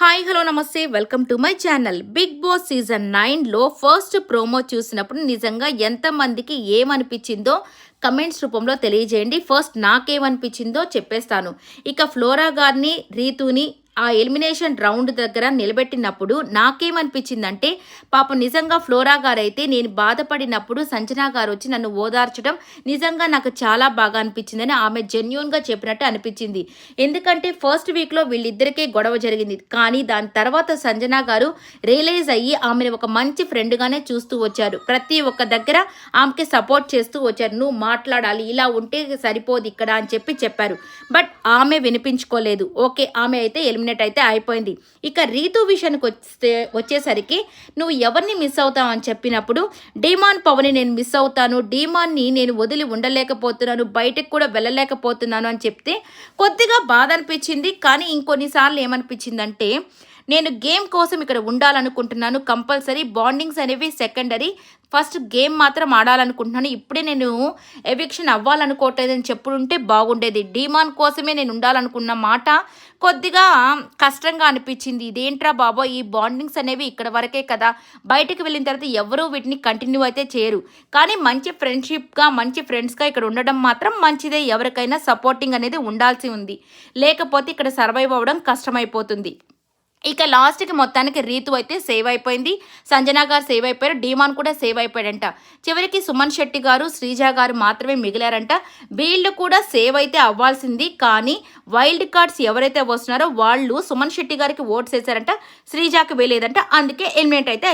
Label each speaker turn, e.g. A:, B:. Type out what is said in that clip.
A: Hi hello namaste. Welcome to my channel. Bigg Boss season నైన్లో first promo చూసినప్పుడు నిజంగా ఎంతమందికి ఏమనిపించిందో కమెంట్స్ రూపంలో తెలియజేయండి. ఫస్ట్ నాకేమనిపించిందో చెప్పేస్తాను. ఇక ఫ్లోరా గారిని రీతుని ఆ ఎలిమినేషన్ రౌండ్ దగ్గర నిలబెట్టినప్పుడు నాకేమనిపించిందంటే పాపం నిజంగా ఫ్లోరా గారు అయితే నేను బాధపడినప్పుడు సంజనా గారు వచ్చి నన్ను ఓదార్చడం నిజంగా నాకు చాలా బాగా అనిపించిందని ఆమె జెన్యున్గా చెప్పినట్టు అనిపించింది. ఎందుకంటే ఫస్ట్ వీక్లో వీళ్ళిద్దరికే గొడవ జరిగింది. కానీ దాని తర్వాత సంజనా గారు రియలైజ్ అయ్యి ఆమెను ఒక మంచి ఫ్రెండ్గానే చూస్తూ వచ్చారు. ప్రతి ఒక్క దగ్గర ఆమెకి సపోర్ట్ చేస్తూ వచ్చారు. నువ్వు మాట్లాడాలి ఇలా ఉంటే సరిపోదు ఇక్కడ అని చెప్పి చెప్పారు. బట్ ఆమె వినిపించుకోలేదు. ఓకే ఆమె అయితే ఎలిమినేట్ అయితే అయిపోయింది. ఇక రీతు విషయానికి వస్తే వచ్చేసరికి నువ్వు ఎవరిని మిస్ అవుతావు అని చెప్పినప్పుడు డీమాన్ పవన్ని నేను మిస్ అవుతాను డీమాన్ని నేను వదిలి ఉండలేకపోతున్నాను బయటకు కూడా వెళ్ళలేకపోతున్నాను అని చెప్తే కొద్దిగా బాధ అనిపించింది. కానీ ఇంకొన్నిసార్లు ఏమనిపించిందంటే నేను గేమ్ కోసం ఇక్కడ ఉండాలనుకుంటున్నాను. కంపల్సరీ బాండింగ్స్ అనేవి సెకండరీ. ఫస్ట్ గేమ్ మాత్రం ఆడాలనుకుంటున్నాను. ఇప్పుడే నేను ఎవిక్షన్ అవ్వాలనుకోవట్లేదని చెప్పుంటే బాగుండేది. డిమాన్ కోసమే నేను ఉండాలనుకున్న మాట కొద్దిగా కష్టంగా అనిపించింది. ఇదేంట్రా బాబో ఈ బాండింగ్స్ అనేవి ఇక్కడ వరకే కదా. బయటకు వెళ్ళిన తర్వాత ఎవరూ వీటిని కంటిన్యూ అయితే చేయరు. కానీ మంచి ఫ్రెండ్షిప్గా మంచి ఫ్రెండ్స్గా ఇక్కడ ఉండడం మాత్రం మంచిదే. ఎవరికైనా సపోర్టింగ్ అనేది ఉండాల్సి ఉంది. లేకపోతే ఇక్కడ సర్వైవ్ అవ్వడం కష్టమైపోతుంది. ఇక లాస్ట్కి మొత్తానికి రీతు అయితే సేవ్ అయిపోయింది. సంజన గారు సేవ్ అయిపోయారు. డీమాన్ కూడా సేవ్ అయిపోయాడంట. చివరికి సుమన్ శెట్టి గారు శ్రీజ గారు మాత్రమే మిగిలారంట. వీళ్ళు కూడా సేవ్ అయితే అవ్వాల్సింది. కానీ వైల్డ్ కార్డ్స్ ఎవరైతే వస్తున్నారో వాళ్ళు సుమన్ శెట్టి గారికి ఓట్స్ వేశారంట శ్రీజాకి వేయలేదంట. అందుకే ఎలిమినేట్ అయితే